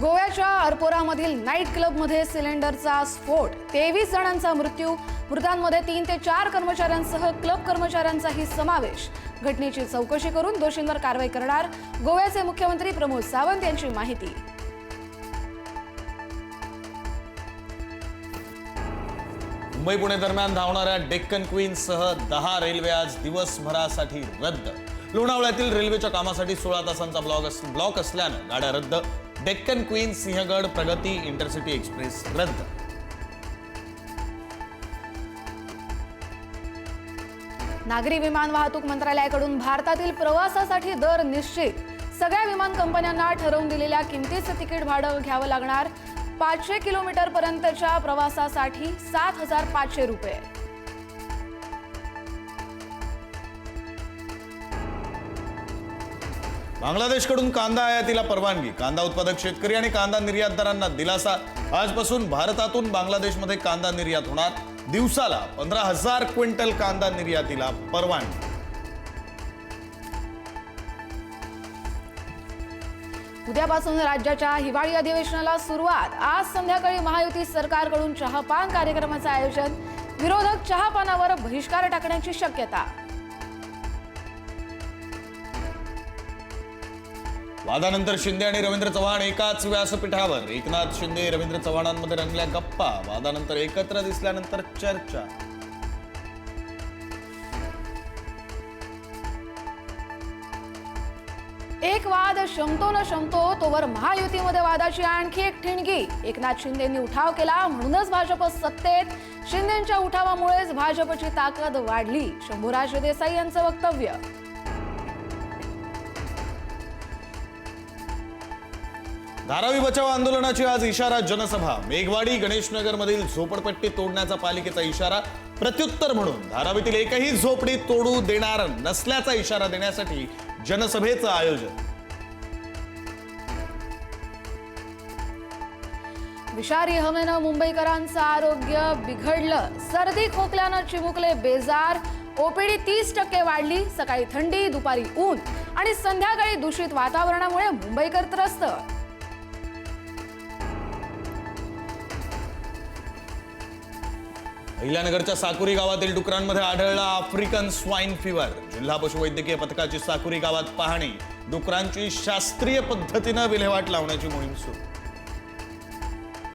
गोव्याच्या अरपोरामधील नाईट क्लबमध्ये सिलेंडरचा स्फोट. तेवीस जणांचा मृत्यू मृतांमध्ये तीन ते चार कर्मचाऱ्यांसह क्लब कर्मचाऱ्यांचाही समावेश. घटनेची चौकशी करून दोषींवर कारवाई करणार गोव्याचे मुख्यमंत्री प्रमोद सावंत यांची माहिती. मुंबई पुणे दरम्यान धावणाऱ्या डेक्कन क्वीनसह दहा रेल्वे आज दिवसभरासाठी रद्द. लोणावळ्यातील रेल्वेच्या कामासाठी सोळा तासांचा ब्लॉक अस ब्लॉक असल्यानं गाड्या रद्द. डेक्कन क्वीन सिंहगड प्रगती इंटरसिटी एक्सप्रेस रद्द. नागरी विमान वाहतूक मंत्रालयाकडून भारतातील प्रवासासाठी दर निश्चित. सगळ्या विमान कंपन्यांना ठरवून दिलेल्या किमतीचं तिकीट भाडं घ्यावं लागणार. पाचशे किलोमीटर पर्यंतच्या प्रवासासाठी सात हजार पाचशे रुपये. बांगलादेशकडून कांदा आयातीला परवानगी. कांदा उत्पादक शेतकरी आणि कांदा निर्यातदारांना दिलासा. आजपासून भारतातून बांगलादेशमध्ये कांदा निर्यात होणार. दिवसाला पंधरा हजार क्विंटल कांदा निर्यातीला परवानगी. उद्यापासून राज्याच्या हिवाळी अधिवेशनाला सुरुवात. आज संध्याकाळी महायुती सरकारकडून चहापान कार्यक्रमाचं आयोजन. विरोधक चहापानावर बहिष्कार टाकण्याची शक्यता. वादानंतर शिंदे आणि रवींद्र चव्हाण एकाच व्यासपीठावर. एकनाथ शिंदे रवींद्र चव्हाणांमध्ये रंगल्या गप्पा. वादानंतर एकत्र दिसल्यानंतर चर्चा. एक वाद शमतो न शमतो तोवर महायुतीमध्ये वादाची आणखी एक ठिणगी. एकनाथ शिंदेंनी उठाव केला म्हणूनच भाजप सत्तेत. शिंदेच्या उठावामुळेच भाजपची ताकद वाढली. शंभूराज देसाई यांचं वक्तव्य. धारावी बचाव आंदोलनाची आज इशारा जनसभा. मेघवाडी गणेशनगर मधील झोपडपट्टी तोडण्याचा पालिकेचा इशारा. प्रत्युत्तर म्हणून धारावीतील एकही झोपडी तोडू देणार नसल्याचा इशारा देण्यासाठी जनसभेचं आयोजन. विषारी हवेनं मुंबईकरांचं आरोग्य बिघडलं. सर्दी खोकल्यानं चिमुकले बेजार. ओपीडी तीस टक्के वाढली. सकाळी थंडी दुपारी ऊन. आणि संध्याकाळी दूषित वातावरणामुळे मुंबईकर त्रस्त. अहिल्यानगरच्या साकुरी गावातील डुकरांमध्ये आढळला आफ्रिकन स्वाईन फिवर. जिल्हा पशुवैद्यकीय पथकाची साकुरी गावात पाहणी. डुकरांची शास्त्रीय पद्धतीनं विल्हेवाट लावण्याची मोहीम सुरू.